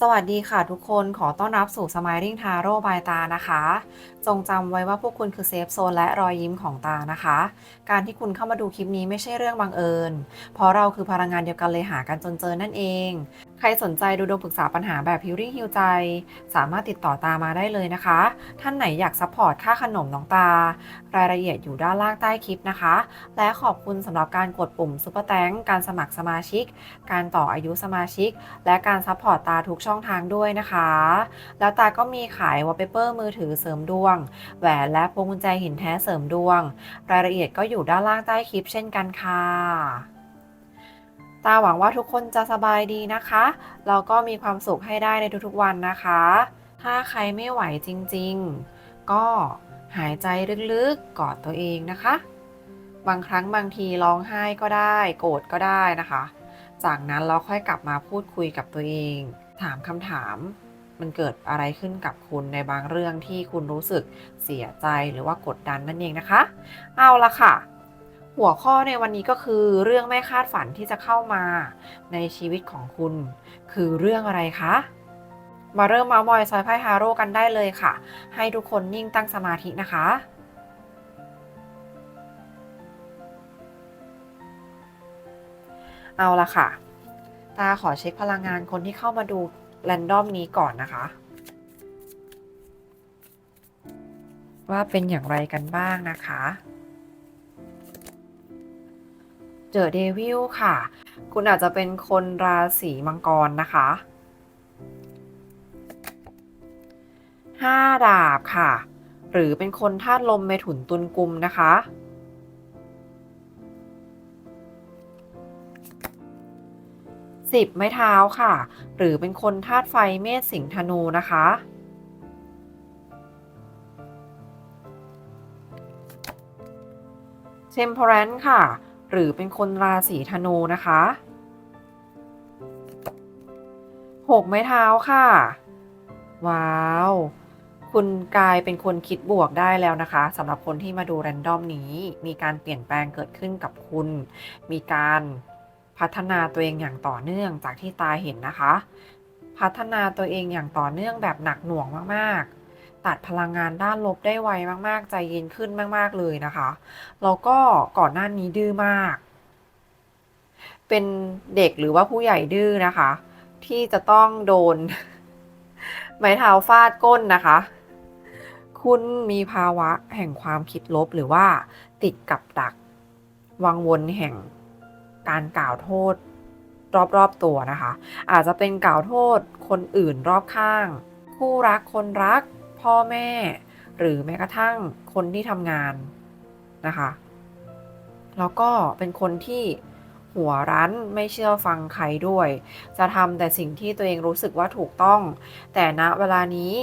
สวัสดีค่ะทุกคนขอต้อนรับสู่ Smiling Taro by ตานะคะ จงจำไว้ว่าพวกคุณคือเซฟโซนและรอยยิ้มของตานะคะ การที่คุณเข้ามาดูคลิปนี้ไม่ใช่เรื่องบังเอิญ เพราะเราคือพลังงานเดียวกันเลยหากันจนเจอนั่นเอง ใครสนใจดูดวงปรึกษาปัญหาแบบ Healing Heal ใจ สามารถติดต่อตามาได้เลยนะคะ ท่านไหนอยากซัพพอร์ตค่าขนมน้องตา รายละเอียดอยู่ด้านล่างใต้คลิปนะคะ และขอบคุณสำหรับการกดปุ่มซุปเปอร์แตงการสมัครสมาชิก การต่ออายุสมาชิก และการซัพพอร์ตตาทุกช่องทางด้วยนะคะ แล้วตาก็มีขายวอลเปเปอร์มือถือเสริมดวง แหวนและพวงกุญแจหินแท้เสริมดวง รายละเอียดก็อยู่ด้านล่างใต้คลิปเช่นกันค่ะ ตาหวังว่าทุกคนจะสบายดีนะคะ แล้วก็มีความสุขให้ได้ในทุกๆวันนะคะ ถ้าใครไม่ไหวจริงๆ ก็หายใจลึกๆ กอดตัวเองนะคะ บางครั้งบางทีร้องไห้ก็ได้ โกรธก็ได้นะคะ จากนั้นเราค่อยกลับมาพูดคุยกับตัวเอง ถามคำถามมันเกิดอะไรขึ้นกับคุณในบางเรื่องที่คุณรู้สึกเสียใจหรือว่ากดดันนั่นเองนะคะ เอาละค่ะ หัวข้อในวันนี้ก็คือเรื่องไม่คาดฝันที่จะเข้ามาในชีวิตของคุณ คือเรื่องอะไรคะ มาเริ่มมาส์มอยซอยไพ่ฮาโร่กันได้เลยค่ะ ให้ทุกคนนิ่งตั้งสมาธินะคะเอาละค่ะ ตาขอเช็คพลังงานคนที่เข้ามาดูแรนดอมนี้ก่อนนะคะ ว่าเป็นอย่างไรกันบ้างนะคะ เจอเดวิลค่ะ คุณอาจจะเป็นคนราศีมังกรนะคะห้าดาบค่ะ หรือเป็นคนธาตุลมเมถุนตุลกุมนะคะสิบไม้เท้าค่ะ หรือเป็นคนธาตุไฟเมษสิงธนูนะคะเทมเพ r รนค่ะ หรือเป็นคนราศีธนูนะคะหกไม้เท้าค่ะ ว้าว คุณกลายเป็นคนคิดบวกได้แล้วนะคะสำหรับคนที่มาดูแรนดอมนี้ มีการเปลี่ยนแปลงเกิดขึ้นกับคุณ มีการพัฒนาตัวเองอย่างต่อเนื่องจากที่ตาเห็นนะคะ พัฒนาตัวเองอย่างต่อเนื่องแบบหนักหน่วงมากๆ ตัดพลังงานด้านลบได้ไวมาก ๆ ใจเย็นขึ้นมาก ๆ เลยนะคะ แล้วก็ก่อนหน้านี้ดื้อมาก เป็นเด็กหรือว่าผู้ใหญ่ดื้อนะคะ ที่จะต้องโดน ไม้เท้าฟาดก้นนะคะ คุณมีภาวะแห่งความคิดลบหรือว่าติดกับดัก วังวนแห่งการกล่าวโทษรอบๆตัวนะคะ อาจจะเป็นกล่าวโทษคนอื่นรอบข้าง คู่รักคนรัก พ่อแม่ หรือแม้กระทั่งคนที่ทำงานนะคะ แล้วก็เป็นคนที่หัวรั้นไม่เชื่อฟังใครด้วย จะทำแต่สิ่งที่ตัวเองรู้สึกว่าถูกต้อง แต่ณเวลานี้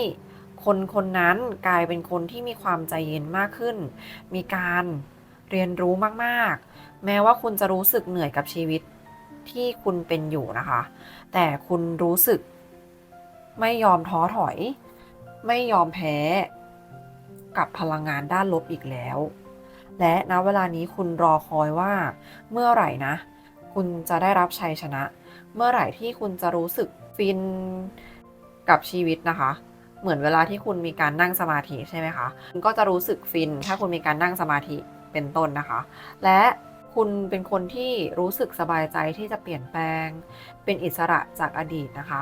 คนคนนั้นกลายเป็นคนที่มีความใจเย็นมากขึ้น มีการเรียนรู้มากๆ แม้ว่าคุณจะรู้สึกเหนื่อยกับชีวิตที่คุณเป็นอยู่นะคะ แต่คุณรู้สึกไม่ยอมท้อถอย ไม่ยอมแพ้กับพลังงานด้านลบอีกแล้ว และณเวลานี้คุณรอคอยว่า เมื่อไหร่นะ คุณจะได้รับชัยชนะ เมื่อไหร่ที่คุณจะรู้สึกฟินกับชีวิตนะคะ เหมือนเวลาที่คุณมีการนั่งสมาธิใช่ไหมคะคุณก็จะรู้สึกฟิน ถ้าคุณมีการนั่งสมาธิเป็นต้นนะคะ และคุณเป็นคนที่รู้สึกสบายใจที่จะเปลี่ยนแปลง เป็นอิสระจากอดีตนะคะ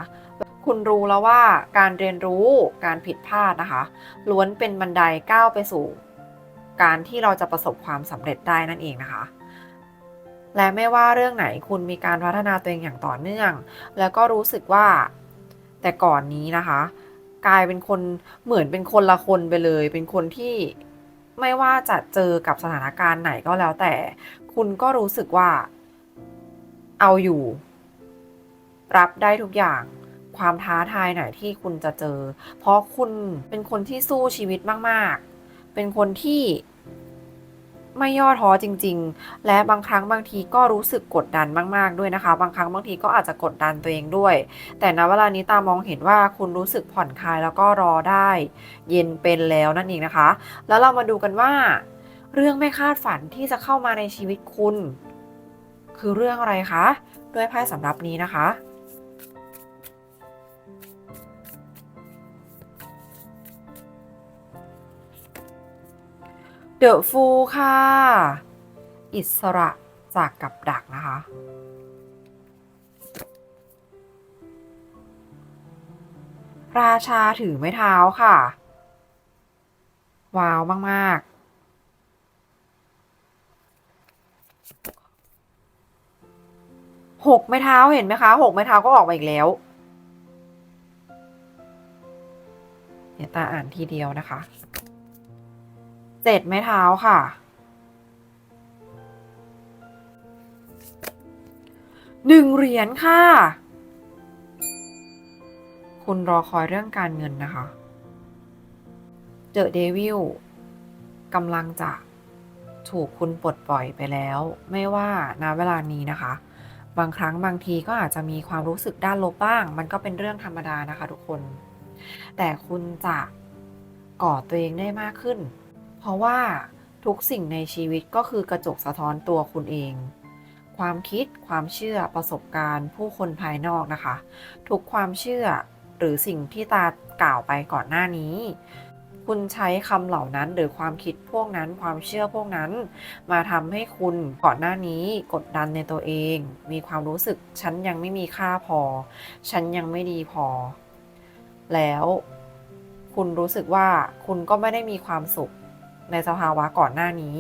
คุณรู้แล้วว่าการเรียนรู้การผิดพลาดนะคะ ล้วนเป็นบันไดก้าวไปสู่ การที่เราจะประสบความสำเร็จได้นั่นเองนะคะ และไม่ว่าเรื่องไหนคุณมีการพัฒนาตัวเองอย่างต่อเนื่อง แล้วก็รู้สึกว่าแต่ก่อนนี้นะคะ กลายเป็นคนเหมือนเป็นคนละคนไปเลย เป็นคนที่ไม่ว่าจะเจอกับสถานการณ์ไหนก็แล้วแต่ คุณก็รู้สึกว่าเอาอยู่ รับได้ทุกอย่าง ความท้าทายไหนที่คุณจะเจอ เพราะคุณเป็นคนที่สู้ชีวิตมาก ๆ เป็นคนที่ไม่ย่อท้อจริง ๆ และบางครั้งบางทีก็รู้สึกกดดันมาก ๆ ด้วยนะคะ บางครั้งบางทีก็อาจจะกดดันตัวเองด้วย แต่ณเวลานี้ตามองเห็นว่าคุณรู้สึกผ่อนคลายแล้วก็รอได้ เย็นเป็นแล้วนั่นเองนะคะ แล้วเรามาดูกันว่า เรื่องไม่คาดฝันที่จะเข้ามาในชีวิตคุณ คือเรื่องอะไรคะ ด้วยไพ่สำหรับนี้นะคะ เดอะฟูค่ะ อิสระจากกับดักนะคะ ราชาถือไม้เท้าค่ะ ว้าวมาก ๆหกไม้เท้าเห็นไหมคะหกไม้เท้าก็ออกมาอีกแล้วเดี๋ยวตาอ่านทีเดียวนะคะ เจ็ดไม้เท้าค่ะ หนึ่งเหรียญค่ะ คุณรอคอยเรื่องการเงินนะคะ เดอะเดวิลกำลังจะถูกคุณปลดปล่อยไปแล้ว ไม่ว่าณเวลานี้นะคะ บางครั้งบางทีก็อาจจะมีความรู้สึกด้านลบบ้าง มันก็เป็นเรื่องธรรมดานะคะทุกคน แต่คุณจะก่อตัวเองได้มากขึ้น เพราะว่าทุกสิ่งในชีวิตก็คือกระจกสะท้อนตัวคุณเอง ความคิด ความเชื่อ ประสบการณ์ ผู้คนภายนอกนะคะ ทุกความเชื่อหรือสิ่งที่ตากล่าวไปก่อนหน้านี้ คุณใช้คำเหล่านั้นหรือความคิดพวกนั้น ความเชื่อพวกนั้น มาทำให้คุณก่อนหน้านี้กดดันในตัวเอง มีความรู้สึกฉันยังไม่มีค่าพอ ฉันยังไม่ดีพอ แล้วคุณรู้สึกว่าคุณก็ไม่ได้มีความสุข ในสภาวะก่อนหน้านี้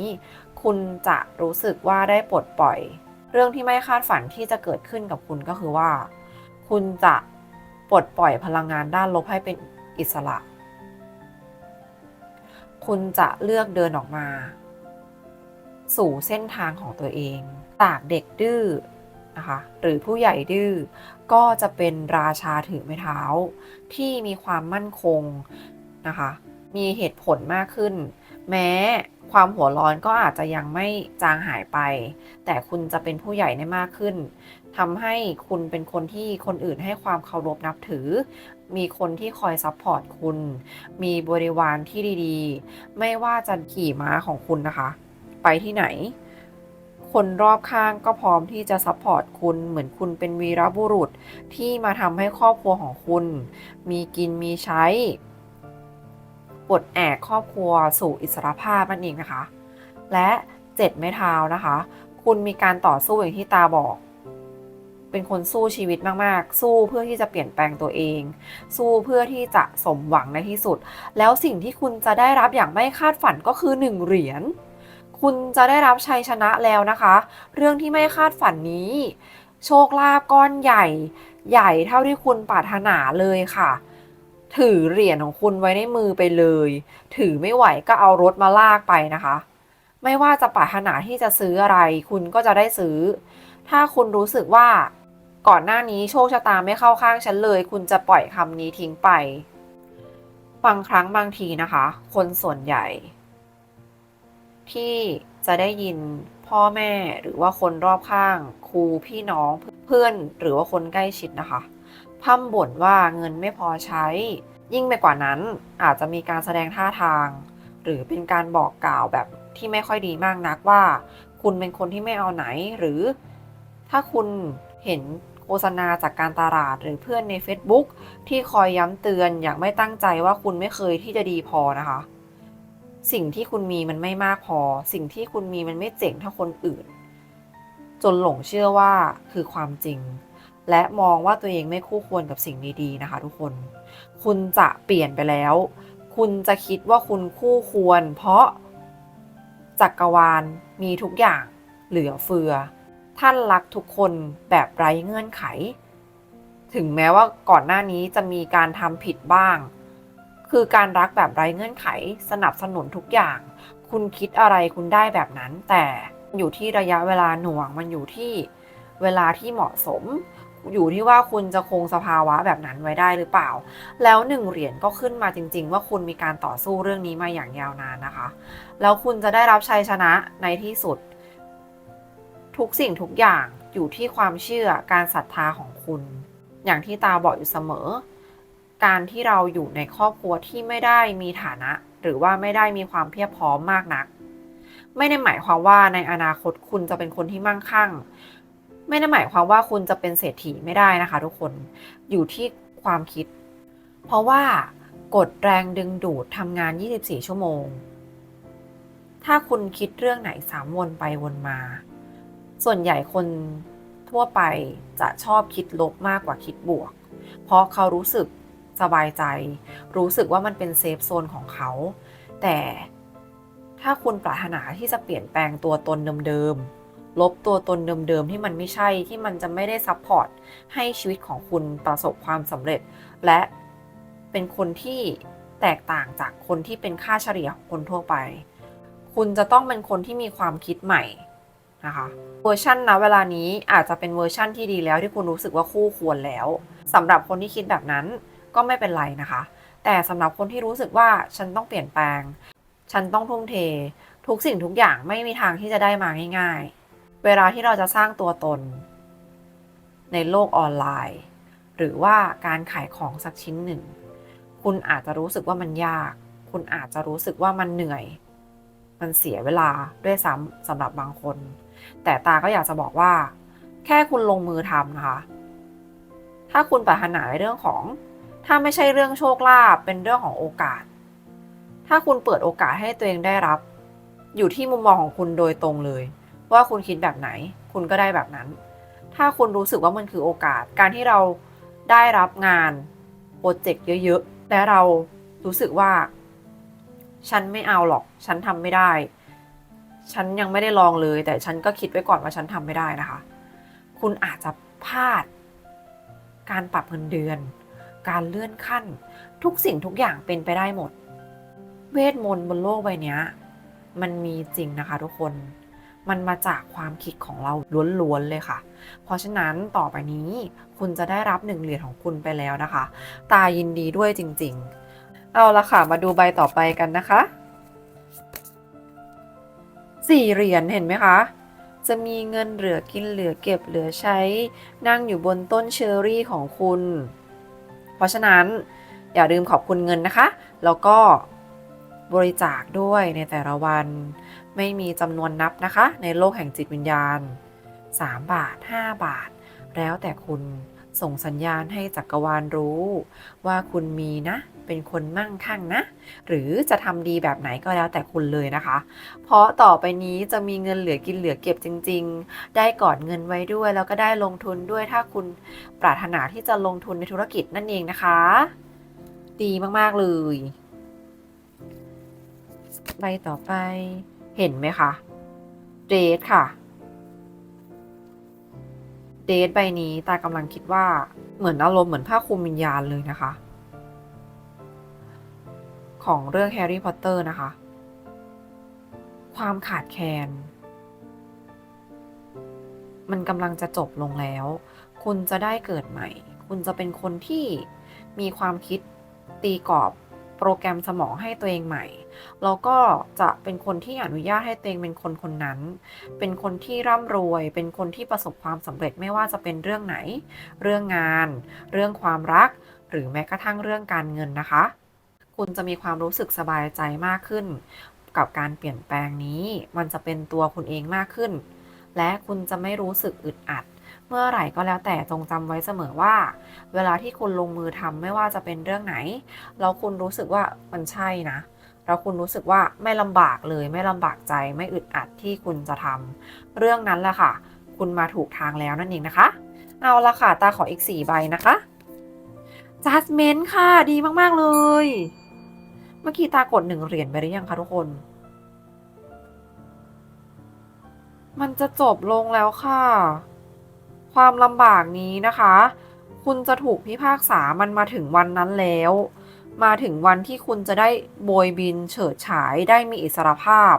คุณจะรู้สึกว่าได้ปลดปล่อย เรื่องที่ไม่คาดฝันที่จะเกิดขึ้นกับคุณก็คือว่า คุณจะปลดปล่อยพลังงานด้านลบให้เป็นอิสระ คุณจะเลือกเดินออกมา สู่เส้นทางของตัวเอง จากเด็กดื้อนะคะหรือผู้ใหญ่ดื้อก็จะเป็นราชาถือไม้เท้า ที่มีความมั่นคงนะคะ มีเหตุผลมากขึ้น แม้ความหัวร้อนก็อาจจะยังไม่จางหายไป แต่คุณจะเป็นผู้ใหญ่ได้มากขึ้นทำให้คุณเป็นคนที่คนอื่นให้ความเคารพนับถือ มีคนที่คอยซัพพอร์ตคุณ มีบริวารที่ดีๆ ไม่ว่าจะขี่ม้าของคุณนะคะ ไปที่ไหน คนรอบข้างก็พร้อมที่จะซัพพอร์ตคุณ เหมือนคุณเป็นวีรบุรุษที่มาทำให้ครอบครัวของคุณ มีกินมีใช้ ปลดแอกครอบครัวสู่อิสรภาพนั่นเองนะคะ และเจ็ดไม้เท้านะคะ คุณมีการต่อสู้อย่างที่ตาบอก เป็นคนสู้ชีวิตมากๆ สู้เพื่อที่จะเปลี่ยนแปลงตัวเอง สู้เพื่อที่จะสมหวังในที่สุด แล้วสิ่งที่คุณจะได้รับอย่างไม่คาดฝันก็คือหนึ่งเหรียญคุณจะได้รับชัยชนะแล้วนะคะ เรื่องที่ไม่คาดฝันนี้ โชคลาภก้อนใหญ่ ใหญ่เท่าที่คุณปรารถนาเลยค่ะ ถือเหรียญของคุณไว้ในมือไปเลย ถือไม่ไหวก็เอารถมาลากไปนะคะ ไม่ว่าจะปรารถนาที่จะซื้ออะไร คุณก็จะได้ซื้อ ถ้าคุณรู้สึกว่า ก่อนหน้านี้โชคชะตาไม่เข้าข้างฉันเลย คุณจะปล่อยคำนี้ทิ้งไป บางครั้งบางทีนะคะ คนส่วนใหญ่ ที่จะได้ยินพ่อแม่หรือว่าคนรอบข้างครูพี่น้องเพื่อนหรือว่าคนใกล้ชิดนะคะ พร่ำบ่นว่าเงินไม่พอใช้ ยิ่งไปกว่านั้นอาจจะมีการแสดงท่าทาง หรือเป็นการบอกกล่าวแบบที่ไม่ค่อยดีมากนักว่า คุณเป็นคนที่ไม่เอาไหนหรือ ถ้าคุณเห็นโฆษณาจากการตลาดหรือเพื่อนใน Facebook ที่คอยย้ำเตือนอย่างไม่ตั้งใจว่าคุณไม่เคยที่จะดีพอนะคะ สิ่งที่คุณมีมันไม่มากพอ สิ่งที่คุณมีมันไม่เจ๋งเท่าคนอื่น จนหลงเชื่อว่าคือความจริง และมองว่าตัวเองไม่คู่ควรกับสิ่งดีๆนะคะ ทุกคน คุณจะเปลี่ยนไปแล้ว คุณจะคิดว่าคุณคู่ควร เพราะจักรวาลมีทุกอย่างเหลือเฟือ ท่านรักทุกคนแบบไร้เงื่อนไข ถึงแม้ว่าก่อนหน้านี้จะมีการทำผิดบ้าง คือการรักแบบไร้เงื่อนไข สนับสนุนทุกอย่าง คุณคิดอะไรคุณได้แบบนั้น แต่อยู่ที่ระยะเวลาหน่วงมันอยู่ที่เวลาที่เหมาะสม อยู่ที่ว่าคุณจะคงสภาวะแบบนั้นไว้ได้หรือเปล่า แล้วหนึ่งเหรียญก็ขึ้นมาจริง ๆ ว่าคุณมีการต่อสู้เรื่องนี้มาอย่างยาวนานนะคะ แล้วคุณจะได้รับชัยชนะในที่สุด ทุกสิ่งทุกอย่างอยู่ที่ความเชื่อการศรัทธาของคุณ อย่างที่ตาบอกอยู่เสมอ การที่เราอยู่ในครอบครัวที่ไม่ได้มีฐานะ หรือว่าไม่ได้มีความเพียบพร้อมมากนัก ไม่ได้หมายความว่าในอนาคตคุณจะเป็นคนที่มั่งคั่ง ไม่ได้หมายความว่าคุณจะเป็นเศรษฐีไม่ได้นะคะ ทุกคนอยู่ที่ความคิด เพราะว่ากฎแรงดึงดูดทำงาน 24 ชั่วโมง ถ้าคุณคิดเรื่องไหนสามวนไปวนมา ส่วนใหญ่คนทั่วไปจะชอบคิดลบมากกว่าคิดบวก เพราะเขารู้สึกสบายใจ รู้สึกว่ามันเป็นเซฟโซนของเขา แต่ถ้าคุณปรารถนาที่จะเปลี่ยนแปลงตัวตนเดิมๆ ลบตัวตนเดิมๆ ที่มันไม่ใช่ที่มันจะไม่ได้ซัพพอร์ตให้ชีวิตของคุณประสบความสำเร็จ และเป็นคนที่แตกต่างจากคนที่เป็นค่าเฉลี่ยของคนทั่วไป คุณจะต้องเป็นคนที่มีความคิดใหม่นะคะเวอร์ชันนะเวลานี้อาจจะเป็นเวอร์ชั่นที่ดีแล้วที่คุณรู้สึกว่าคู่ควรแล้วสำหรับคนที่คิดแบบนั้นก็ไม่เป็นไรนะคะ แต่สำหรับคนที่รู้สึกว่าฉันต้องเปลี่ยนแปลง ฉันต้องทุ่มเท ทุกสิ่งทุกอย่างไม่มีทางที่จะได้มาง่าย ๆ เวลาที่เราจะสร้างตัวตน ในโลกออนไลน์ หรือว่าการขายของสักชิ้นหนึ่ง คุณอาจจะรู้สึกว่ามันยาก คุณอาจจะรู้สึกว่ามันเหนื่อย มันเสียเวลาด้วยซ้ำสำหรับบางคน แต่ตาก็อยากจะบอกว่า แค่คุณลงมือทำนะคะถ้าคุณปรารถนาในเรื่องของ ถ้าไม่ใช่เรื่องโชคลาภเป็นเรื่องของโอกาส ถ้าคุณเปิดโอกาสให้ตัวเองได้รับ อยู่ที่มุมมองของคุณโดยตรงเลย ว่าคุณคิดแบบไหน คุณก็ได้แบบนั้น ถ้าคุณรู้สึกว่ามันคือโอกาส การที่เราได้รับงานโปรเจกต์เยอะๆ และเรารู้สึกว่า ฉันไม่เอาหรอก ฉันทำไม่ได้ ฉันยังไม่ได้ลองเลย แต่ฉันก็คิดไว้ก่อนว่าฉันทำไม่ได้นะคะ คุณอาจจะพลาด การปรับเงินเดือน การเลื่อนขั้น ทุกสิ่งทุกอย่างเป็นไปได้หมด เวทมนต์บนโลกใบนี้มันมีจริงนะคะทุกคน มันมาจากความคิดของเราล้วนๆเลยค่ะ เพราะฉะนั้นต่อไปนี้คุณจะได้รับหนึ่งเหรียญของคุณไปแล้วนะคะ ตายินดีด้วยจริงๆ เอาละค่ะมาดูใบต่อไปกันนะคะสี่เหรียญเห็นไหมคะจะมีเงินเหลือกินเหลือเก็บเหลือใช้ นั่งอยู่บนต้นเชอรี่ของคุณ เพราะฉะนั้นอย่าลืมขอบคุณเงินนะคะ แล้วก็บริจาคด้วยในแต่ละวัน ไม่มีจำนวนนับนะคะ ในโลกแห่งจิตวิญญาณ 3 บาท 5 บาท แล้วแต่คุณส่งสัญญาณให้จักรวาลรู้ ว่าคุณมีนะ เป็นคนมั่งคั่งนะ หรือจะทำดีแบบไหนก็แล้วแต่คุณเลยนะคะ เพราะต่อไปนี้จะมีเงินเหลือกินเหลือเก็บจริง ๆ ได้กอดเงินไว้ด้วย แล้วก็ได้ลงทุนด้วยถ้าคุณปรารถนาที่จะลงทุนในธุรกิจนั่นเองนะคะ ดีมากๆเลยใบต่อไป เห็นไหมคะเดทค่ะเดทใบนี้ตากำลังคิดว่าเหมือนอารมณ์เหมือนผ้าคลุมวิญญาณเลยนะคะ ของเรื่องแฮร์รี่พอตเตอร์นะคะ ความขาดแคลนมันกำลังจะจบลงแล้ว คุณจะได้เกิดใหม่ คุณจะเป็นคนที่มีความคิดตีกรอบ โปรแกรมสมองให้ตัวเองใหม่ แล้วก็จะเป็นคนที่อนุญาตให้ตัวเองเป็นคนคนนั้น เป็นคนที่ร่ำรวย เป็นคนที่ประสบความสำเร็จไม่ว่าจะเป็นเรื่องไหน เรื่องงาน เรื่องความรัก หรือแม้กระทั่งเรื่องการเงินนะคะ คุณจะมีความรู้สึกสบายใจมากขึ้น กับการเปลี่ยนแปลงนี้ มันจะเป็นตัวคุณเองมากขึ้น และคุณจะไม่รู้สึกอึดอัด เมื่อไหร่ก็แล้วแต่จงจำไว้เสมอว่า เวลาที่คุณลงมือทำไม่ว่าจะเป็นเรื่องไหน แล้วคุณรู้สึกว่ามันใช่นะแล้วคุณรู้สึกว่าไม่ลำบากเลยไม่ลำบากใจไม่อึดอัดที่คุณจะทำเรื่องนั้นแหละค่ะ คุณมาถูกทางแล้วนั่นเองนะคะ เอาละค่ะ ตาขออีก 4 ใบนะคะจัสเมนค่ะ ดีมากๆเลย เมื่อกี้ตากดหนึ่งเหรียญไปหรือยังคะทุกคน มันจะจบลงแล้วค่ะ ความลำบากนี้นะคะ คุณจะถูกพิพากษามันมาถึงวันนั้นแล้ว มาถึงวันที่คุณจะได้โบยบินเฉิดฉายได้มีอิสรภาพ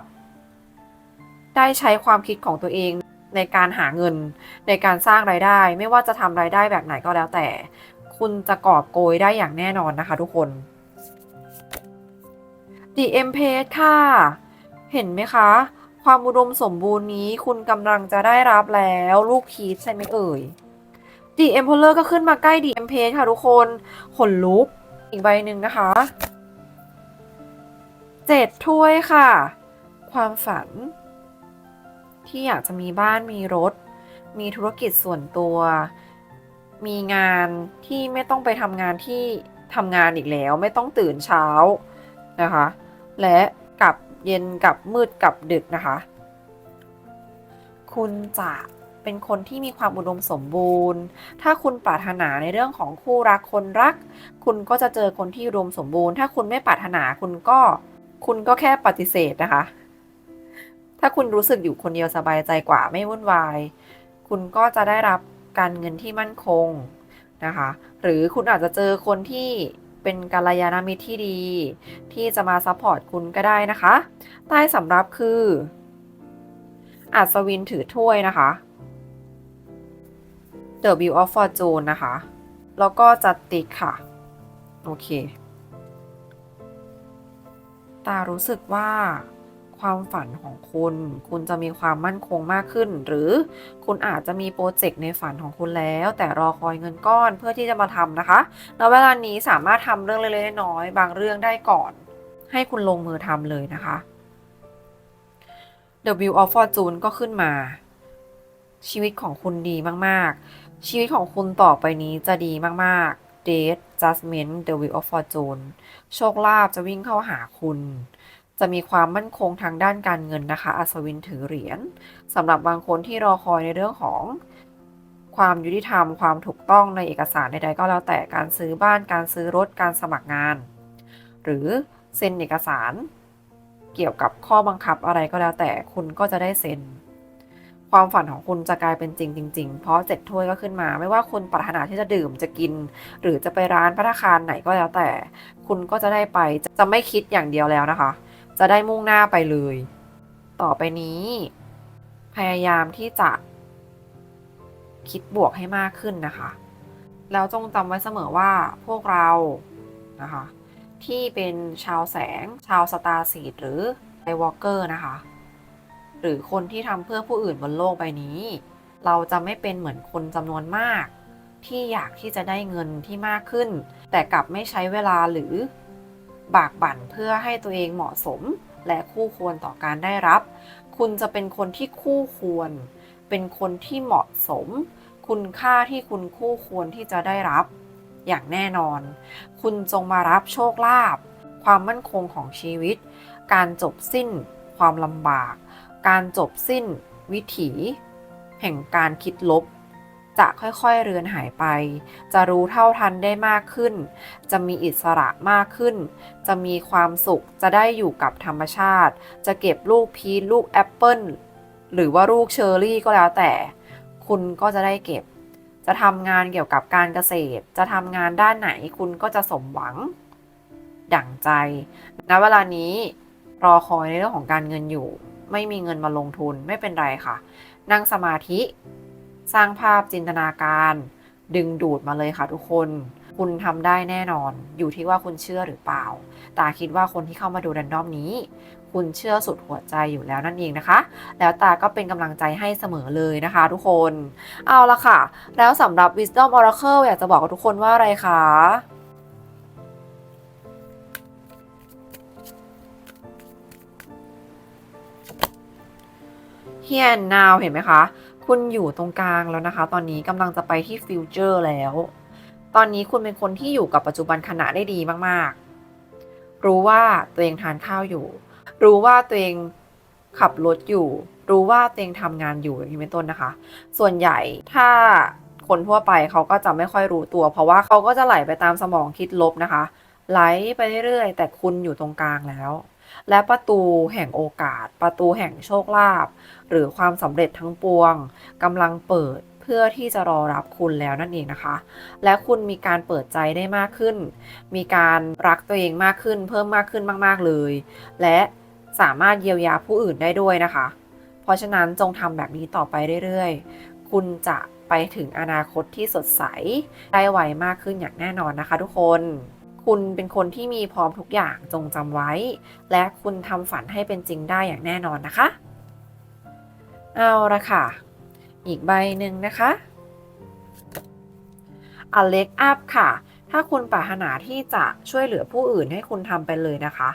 ได้ใช้ความคิดของตัวเองในการหาเงินในการสร้างรายได้ ไม่ว่าจะทำรายได้แบบไหนก็แล้วแต่ คุณจะกอบโกยได้อย่างแน่นอนนะคะทุกคน The M Page ค่ะ เห็นไหมคะ ความอุดมสมบูรณ์นี้คุณกำลังจะได้รับแล้วลูกพีชใช่ไหมเอ่ย The Emperor ก็ขึ้นมาใกล้ The M Page ค่ะทุกคนขนลุก อีกใบหนึ่งนะคะเจ็ดถ้วยค่ะ ความฝัน ที่อยากจะมีบ้านมีรถ มีธุรกิจส่วนตัว มีงานที่ไม่ต้องไปทำงานที่ทำงานอีกแล้ว ไม่ต้องตื่นเช้านะคะ และกับ เย็นกับมืดกับดึกนะคะ คุณจะเป็นคนที่มีความอุดมสมบูรณ์ ถ้าคุณปรารถนาในเรื่องของคู่รักคนรัก คุณก็จะเจอคนที่อุดมสมบูรณ์ ถ้าคุณไม่ปรารถนาคุณก็ คุณก็แค่ปฏิเสธนะคะ ถ้าคุณรู้สึกอยู่คนเดียวสบายใจกว่าไม่วุ่นวาย คุณก็จะได้รับการเงินที่มั่นคงนะคะ หรือคุณอาจจะเจอคนที่ เป็นกัลยาณมิตรที่ดี ที่จะมาซัพพอร์ตคุณก็ได้นะคะ ใต้สำรับคือ อัศวินถือถ้วยนะคะ The Wheel of Fortune นะคะ แล้วก็จัดติกค่ะ โอเค ตารู้สึกว่า ความฝันของคุณ คุณจะมีความมั่นคงมากขึ้น หรือคุณอาจจะมีโปรเจกต์ในฝันของคุณแล้ว แต่รอคอยเงินก้อนเพื่อที่จะมาทำนะคะแล้วเวลานี้สามารถทำเรื่องเล็กๆน้อยๆบางเรื่องได้ก่อน ให้คุณลงมือทำเลยนะคะ The Wheel of Fortune ก็ขึ้นมา ชีวิตของคุณดีมากๆ ชีวิตของคุณต่อไปนี้จะดีมากๆ Date Judgment The Wheel of Fortune โชคลาภจะวิ่งเข้าหาคุณ จะมีความมั่นคงทางด้านการเงินนะคะ อัศวินถือเหรียญสำหรับบางคนที่รอคอยในเรื่องของความยุติธรรม ความถูกต้องในเอกสารใดๆก็แล้วแต่การซื้อบ้านการซื้อรถการสมัครงาน หรือเซ็นเอกสาร เกี่ยวกับข้อบังคับอะไรก็แล้วแต่คุณก็จะได้เซ็น ความฝันของคุณจะกลายเป็นจริงจริงๆ เพราะเจ็ดถ้วยก็ขึ้นมา ไม่ว่าคุณปรารถนาที่จะดื่มจะกิน หรือจะไปร้านพัตตาคารไหนก็แล้วแต่ คุณก็จะได้ไปจะไม่คิดอย่างเดียวแล้วนะคะ จะได้มุ่งหน้าไปเลย ต่อไปนี้ พยายามที่จะ คิดบวกให้มากขึ้นนะคะ แล้วจงจำไว้เสมอว่าพวกเรานะคะ ที่เป็นชาวแสง ชาวสตาร์ซีดหรือไอวอลเกอร์นะคะ หรือคนที่ทำเพื่อผู้อื่นบนโลกใบนี้ เราจะไม่เป็นเหมือนคนจำนวนมาก ที่อยากที่จะได้เงินที่มากขึ้น แต่กลับไม่ใช้เวลาหรือ บากบั่นเพื่อให้ตัวเองเหมาะสม และคู่ควรต่อการได้รับ คุณจะเป็นคนที่คู่ควร เป็นคนที่เหมาะสม คุณค่าที่คุณคู่ควรที่จะได้รับ อย่างแน่นอน คุณจงมารับโชคลาภความมั่นคงของชีวิต การจบสิ้น ความลำบาก การจบสิ้น วิถี แห่งการคิดลบ จะค่อยๆเรือนหายไป จะรู้เท่าทันได้มากขึ้น จะมีอิสระมากขึ้น จะมีความสุข จะได้อยู่กับธรรมชาติ จะเก็บลูกพีชลูกแอปเปิลหรือว่าลูกเชอร์รี่ก็แล้วแต่ คุณก็จะได้เก็บ จะทำงานเกี่ยวกับการเกษตร จะทำงานด้านไหนคุณก็จะสมหวัง ดั่งใจ ณ เวลานี้รอคอยในเรื่องของการเงินอยู่ ไม่มีเงินมาลงทุนไม่เป็นไรค่ะ นั่งสมาธิ สร้างภาพจินตนาการ ดึงดูดมาเลยค่ะทุกคน คุณทำได้แน่นอน อยู่ที่ว่าคุณเชื่อหรือเปล่า ตาคิดว่าคนที่เข้ามาดูแรนดอมนี้ คุณเชื่อสุดหัวใจอยู่แล้วนั่นเองนะคะ แล้วตาก็เป็นกำลังใจให้เสมอเลยนะคะทุกคน เอาละค่ะ แล้วสำหรับ Wisdom Oracle อยากจะบอกกับทุกคนว่าอะไรคะ Here and now เห็นไหมคะ คุณอยู่ตรงกลางแล้วนะคะ ตอนนี้กำลังจะไปที่ฟิวเจอร์แล้ว ตอนนี้คุณเป็นคนที่อยู่กับปัจจุบันขณะได้ดีมากๆ รู้ว่าตัวเองทานข้าวอยู่ รู้ว่าตัวเองขับรถอยู่ รู้ว่าตัวเองทำงานอยู่อย่างนี้เป็นต้นนะคะ ส่วนใหญ่ถ้าคนทั่วไปเขาก็จะไม่ค่อยรู้ตัว เพราะว่าเขาก็จะไหลไปตามสมองคิดลบนะคะ ไหลไปเรื่อยๆแต่คุณอยู่ตรงกลางแล้ว และประตูแห่งโอกาส ประตูแห่งโชคลาภหรือความสำเร็จทั้งปวงกำลังเปิดเพื่อที่จะรอรับคุณแล้วนั่นเองนะคะ และคุณมีการเปิดใจได้มากขึ้น มีการรักตัวเองมากขึ้น เพิ่มมากขึ้นมาก ๆ เลย และสามารถเยียวยาผู้อื่นได้ด้วยนะคะ เพราะฉะนั้นจงทำแบบนี้ต่อไปเรื่อย ๆ คุณจะไปถึงอนาคตที่สดใส ได้ไวมากขึ้นอย่างแน่นอนนะคะทุกคน คุณเป็นคนที่มีพร้อมทุกอย่างจงจำไว้ และคุณทำฝันให้เป็นจริงได้อย่างแน่นอนนะคะ เอาละค่ะ อีกใบหนึ่งนะคะอเล็กอัพค่ะ ถ้าคุณปรารถนาที่จะช่วยเหลือผู้อื่นให้คุณทำไปเลยนะคะ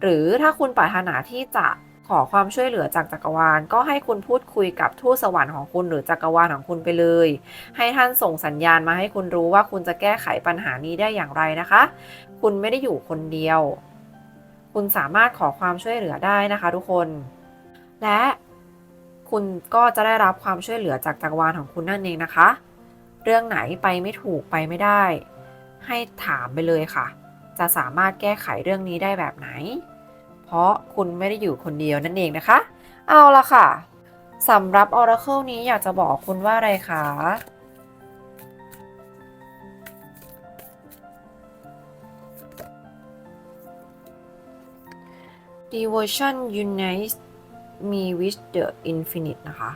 หรือถ้าคุณปรารถนาที่จะ ขอความช่วยเหลือจากจักรวาล ก็ให้คุณพูดคุยกับทูตสวรรค์ของคุณหรือจักรวาลของคุณไปเลย ให้ท่านส่งสัญญาณมาให้คุณรู้ว่าคุณจะแก้ไขปัญหานี้ได้อย่างไรนะคะ คุณไม่ได้อยู่คนเดียว คุณสามารถขอความช่วยเหลือได้นะคะทุกคน และคุณก็จะได้รับความช่วยเหลือจากจักรวาลของคุณนั่นเองนะคะ เรื่องไหนไปไม่ถูกไปไม่ได้ ให้ถามไปเลยค่ะ จะสามารถแก้ไขเรื่องนี้ได้แบบไหน เพราะคุณไม่ได้อยู่คนเดียวนั่นเองนะคะ เอาละค่ะสำหรับ Oracle นี้อยากจะบอกคุณว่าอะไรคะ Devotion unites me with the infinite นะคะ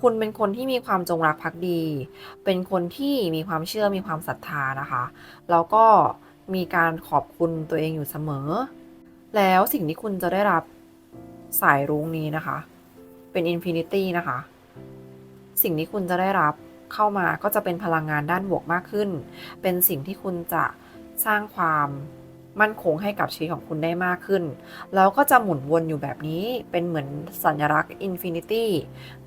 คุณเป็นคนที่มีความจงรักภักดี เป็นคนที่มีความเชื่อมีความศรัทธานะคะ แล้วก็มีการขอบคุณตัวเองอยู่เสมอ แล้วสิ่งที่คุณจะได้รับสายรุ้งนี้นะคะ เป็นอินฟินิตี้นะคะ สิ่งที่คุณจะได้รับเข้ามาก็จะเป็นพลังงานด้านบวกมากขึ้น เป็นสิ่งที่คุณจะสร้างความมั่นคงให้กับชีวิตของคุณได้มากขึ้น แล้วก็จะหมุนวนอยู่แบบนี้เป็นเหมือนสัญลักษณ์อินฟินิตี้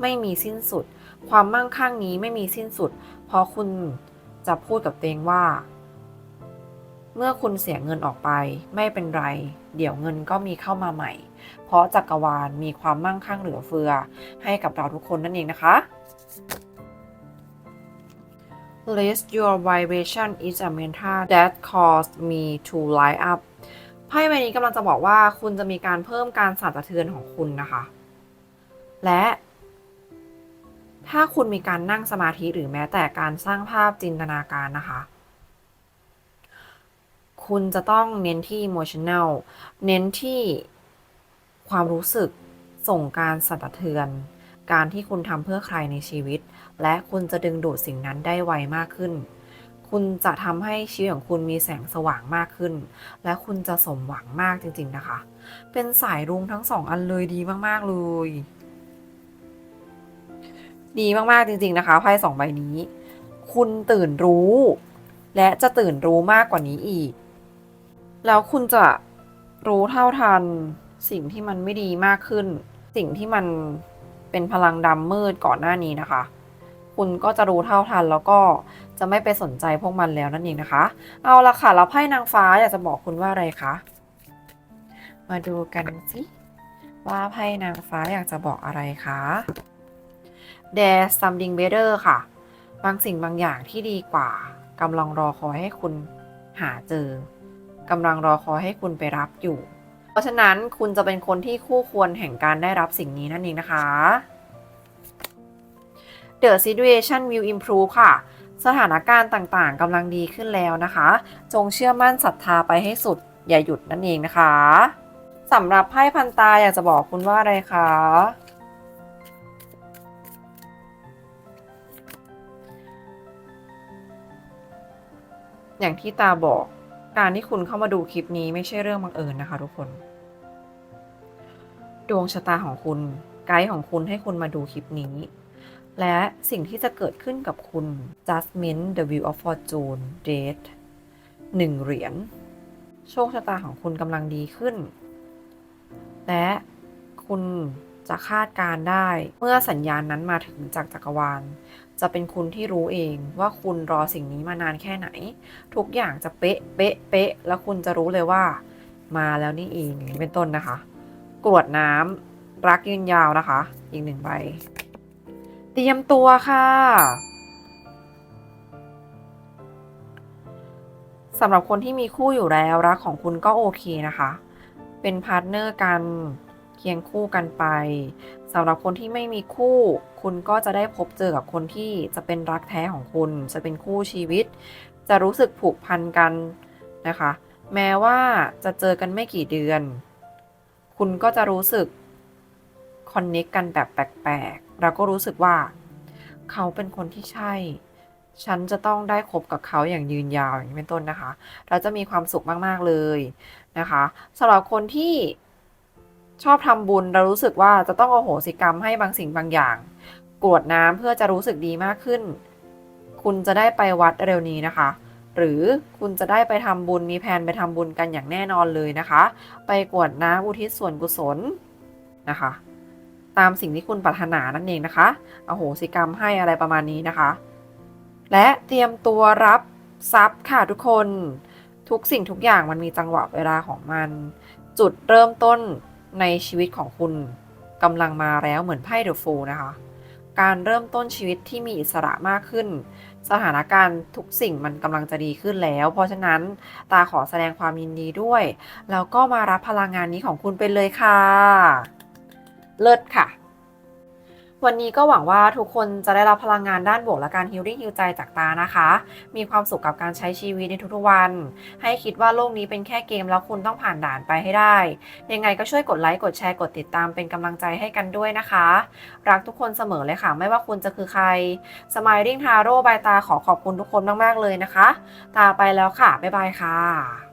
ไม่มีสิ้นสุด ความมั่งคั่งนี้ไม่มีสิ้นสุด เพราะคุณจะพูดกับตัวเองว่า เมื่อคุณเสียเงินออกไปไม่เป็นไร เดี๋ยวเงินก็มีเข้ามาใหม่ เพราะจักรวาลมีความมั่งคั่งเหลือเฟือ ให้กับเราทุกคนนั่นเองนะคะ Raise your vibration is a mantra that caused me to light up ไพ่ใบนี้กำลังจะบอกว่าคุณจะมีการเพิ่มการสั่นสะเทือนของคุณนะคะ และ ถ้าคุณมีการนั่งสมาธิหรือแม้แต่การสร้างภาพจินตนาการนะคะ คุณจะต้องเน้นที่ emotional เน้นที่ความรู้สึกส่งการสั่นสะเทือน การที่คุณทำเพื่อใครในชีวิต และคุณจะดึงดูดสิ่งนั้นได้ไวมากขึ้น คุณจะทำให้ชีวิตของคุณมีแสงสว่างมากขึ้น และคุณจะสมหวังมากจริง ๆนะคะ เป็นสายรุ้งทั้งสองอันเลยดีมากๆเลย ดีมากๆจริง ๆนะคะไพ่สองใบนี้ คุณตื่นรู้ และจะตื่นรู้มากกว่านี้อีก แล้วคุณจะรู้เท่าทัน สิ่งที่มันไม่ดีมากขึ้น สิ่งที่มันเป็นพลังดำมืดก่อนหน้านี้นะคะ คุณก็จะรู้เท่าทันแล้วก็จะไม่ไปสนใจพวกมันแล้วนั่นเองนะคะ เอาละค่ะแล้วไพ่นางฟ้าอยากจะบอกคุณว่าอะไรคะ มาดูกันสิว่าไพ่นางฟ้าอยากจะบอกอะไรคะ There's something better ค่ะ บางสิ่งบางอย่างที่ดีกว่ากำลังรอคอยให้คุณหาเจอ กำลังรอคอยให้คุณไปรับอยู่ เพราะฉะนั้นคุณจะเป็นคนที่คู่ควรแห่งการได้รับสิ่งนี้นั่นเองนะคะ The situation will improve ค่ะ สถานการณ์ต่างๆกำลังดีขึ้นแล้วนะคะ จงเชื่อมั่นศรัทธาไปให้สุด อย่าหยุดนั่นเองนะคะสำหรับไพ่พันตาอยากจะบอกคุณว่าอะไรคะอย่างที่ตาบอก การที่คุณเข้ามาดูคลิปนี้ไม่ใช่เรื่องบังเอิญนะคะ ทุกคน ดวงชะตาของคุณ ไกด์ของคุณให้คุณมาดูคลิปนี้ และสิ่งที่จะเกิดขึ้นกับคุณ Judgment the Wheel of Fortune Date หนึ่งเหรียญโชคชะตาของคุณกำลังดีขึ้น และคุณจะคาดการได้เมื่อสัญญาณนั้นมาถึงจากจักรวาล จะเป็นคุณที่รู้เองว่าคุณรอสิ่งนี้มานานแค่ไหน ทุกอย่างจะเป๊ะเป๊ะเป๊ะแล้วคุณจะรู้เลยว่า มาแล้วนี่เองเป็นต้นนะคะ กรวดน้ำรักยืนยาวนะคะ อีกหนึ่งใบ เตรียมตัวค่ะสำหรับคนที่มีคู่อยู่แล้วรักของคุณก็โอเคนะคะ เป็นพาร์ทเนอร์กันเคียงคู่กันไป สำหรับคนที่ไม่มีคู่ คุณก็จะได้พบเจอกับคนที่จะเป็นรักแท้ของคุณ จะเป็นคู่ชีวิต จะรู้สึกผูกพันกันนะคะ แม้ว่าจะเจอกันไม่กี่เดือน คุณก็จะรู้สึกคอนเน็กกันแบบแปลกๆแล้วก็รู้สึกว่า เขาเป็นคนที่ใช่ ฉันจะต้องได้คบกับเขาอย่างยืนยาวอย่างนี้เป็นต้นนะคะ เราจะมีความสุขมากๆเลยนะคะสำหรับคนที่ ชอบทำบุญเรารู้สึกว่าจะต้องโอโหสิกรรมให้บางสิ่งบางอย่าง กรวดน้ำเพื่อจะรู้สึกดีมากขึ้น คุณจะได้ไปวัดเร็วนี้นะคะ หรือคุณจะได้ไปทำบุญมีแผนไปทำบุญกันอย่างแน่นอนเลยนะคะ ไปกรวดน้ำอุทิศส่วนกุศลนะคะ ตามสิ่งที่คุณปรารถนานั่นเองนะคะโอโหสิกรรมให้อะไรประมาณนี้นะคะ และเตรียมตัวรับทรัพย์ค่ะทุกคน ทุกสิ่งทุกอย่างมันมีจังหวะเวลาของมัน จุดเริ่มต้น ในชีวิตของคุณกำลังมาแล้วเหมือนไพ่เดอะฟูนะคะ การเริ่มต้นชีวิตที่มีอิสระมากขึ้น สถานการณ์ทุกสิ่งมันกำลังจะดีขึ้นแล้ว เพราะฉะนั้นตาขอแสดงความยินดีด้วย แล้วก็มารับพลังงานนี้ของคุณไปเลยค่ะ เลิศค่ะ วันนี้ก็หวังว่าทุกคนจะได้รับพลังงานด้านบวกและการฮิลลิ่งฮิลใจจากตานะคะ มีความสุขกับการใช้ชีวิตในทุกๆวัน ให้คิดว่าโลกนี้เป็นแค่เกมแล้วคุณต้องผ่านด่านไปให้ได้ ยังไงก็ช่วยกดไลค์กดแชร์กดติดตามเป็นกำลังใจให้กันด้วยนะคะ รักทุกคนเสมอเลยค่ะ ไม่ว่าคุณจะคือใคร Smiling Taro บายตาขอขอบคุณทุกคนมากๆเลยนะคะ ตาไปแล้วค่ะบ๊ายบายค่ะ